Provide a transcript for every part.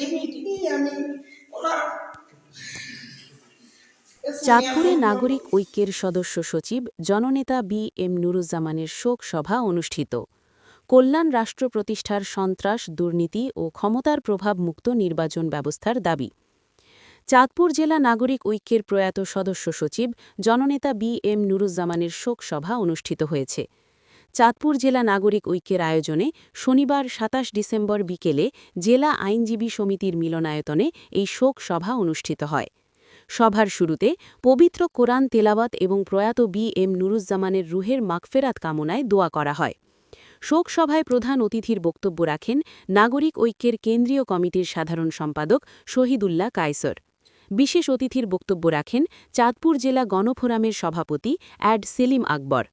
এই মিটিংয়ে আমি ওনার চাঁদপুরে নাগরিক ঐক্যের সদস্য সচিব জননেতা বি এম নুরুজ্জামানের শোক সভা অনুষ্ঠিত। কল্যাণ রাষ্ট্র প্রতিষ্ঠার সন্ত্রাস দুর্নীতি ও ক্ষমতার প্রভাব মুক্ত নির্বাচন ব্যবস্থার দাবি। চাঁদপুর জেলা নাগরিক ঐক্যের প্রয়াত সদস্য সচিব জননেতা বি এম নুরুজ্জামানের শোক সভা অনুষ্ঠিত হয়েছে। চাঁদপুর জেলা নাগরিক ঐক্যের আয়োজনে শনিবার সাতাশ ডিসেম্বর বিকেলে জেলা আইনজীবী সমিতির মিলনায়তনে এই শোক সভা অনুষ্ঠিত হয়। সভার শুরুতে পবিত্র কোরআন তেলাওয়াত এবং প্রয়াত বি এম নুরুজ্জামানের রুহের মাগফেরাত কামনায় দোয়া করা হয়। শোক সভায় প্রধান অতিথির বক্তব্য রাখেন নাগরিক ঐক্যের কেন্দ্রীয় কমিটির সাধারণ সম্পাদক শহীদুল্লাহ কায়সর। বিশেষ অতিথির বক্তব্য রাখেন চাঁদপুর জেলা গণফোরামের সভাপতি অ্যাড সেলিম আকবর।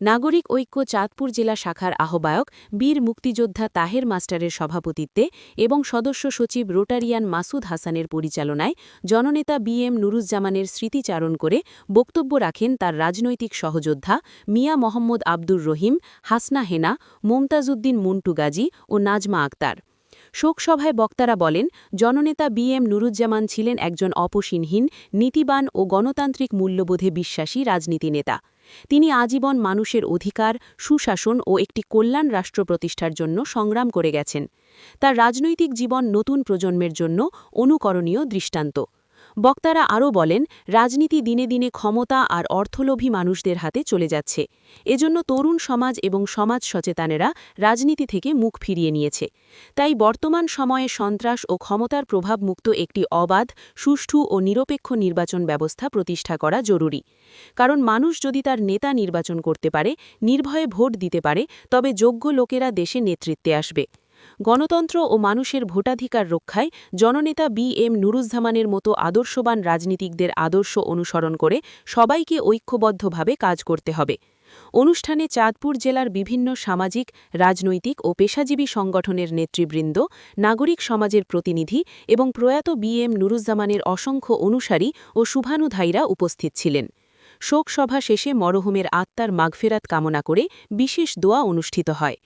নাগরিক ঐক্য চাঁদপুর জেলা শাখার আহ্বায়ক, বীর মুক্তিযোদ্ধা তাহের মাস্টারের সভাপতিত্বে এবং সদস্য সচিব রোটারিয়ান মাসুদ হাসানের পরিচালনায় জননেতা বি এম নুরুজ্জামানের স্মৃতিচারণ করে বক্তব্য রাখেন তার রাজনৈতিক সহযোদ্ধা মিয়া মোহাম্মদ আব্দুর রহিম, হাসনা হেনা, মোমতাজউদ্দিন মুন্টু গাজী ও নাজমা আক্তার। শোকসভায় বক্তারা বলেন, জননেতা বি এম নুরুজ্জামান ছিলেন একজন অপসীনহীন, নীতিবান ও গণতান্ত্রিক মূল্যবোধে বিশ্বাসী রাজনীতি নেতা। তিনি আজীবন মানুষের অধিকার, সুশাসন ও একটি কল্যাণ রাষ্ট্র প্রতিষ্ঠার জন্য সংগ্রাম করে গেছেন। তার রাজনৈতিক জীবন নতুন প্রজন্মের জন্য অনুকরণীয় দৃষ্টান্ত। বক্তারা আরও বলেন, রাজনীতি দিনে দিনে ক্ষমতা আর অর্থলোভী মানুষদের হাতে চলে যাচ্ছে। এজন্য তরুণ সমাজ এবং সমাজ সচেতনেরা রাজনীতি থেকে মুখ ফিরিয়ে নিয়েছে। তাই বর্তমান সময়ে সন্ত্রাস ও ক্ষমতার প্রভাবমুক্ত একটি অবাধ, সুষ্ঠু ও নিরপেক্ষ নির্বাচন ব্যবস্থা প্রতিষ্ঠা করা জরুরি। কারণ মানুষ যদি তার নেতা নির্বাচন করতে পারে, নির্ভয়ে ভোট দিতে পারে, তবে যোগ্য লোকেরা দেশে নেতৃত্বে আসবে। গণতন্ত্র ও মানুষের ভোটাধিকার রক্ষায় জননেতা বি এম নুরুজ্জামানের মতো আদর্শবান রাজনীতিকদের আদর্শ অনুসরণ করে সবাইকে ঐক্যবদ্ধভাবে কাজ করতে হবে। অনুষ্ঠানে চাঁদপুর জেলার বিভিন্ন সামাজিক, রাজনৈতিক ও পেশাজীবী সংগঠনের নেতৃবৃন্দ, নাগরিক সমাজের প্রতিনিধি এবং প্রয়াত বি এম নুরুজ্জামানের অসংখ্য অনুসারী ও শুভানুধায়ীরা উপস্থিত ছিলেন। শোকসভা শেষে মরহুমের আত্মার মাগফেরাত কামনা করে বিশেষ দোয়া অনুষ্ঠিত হয়।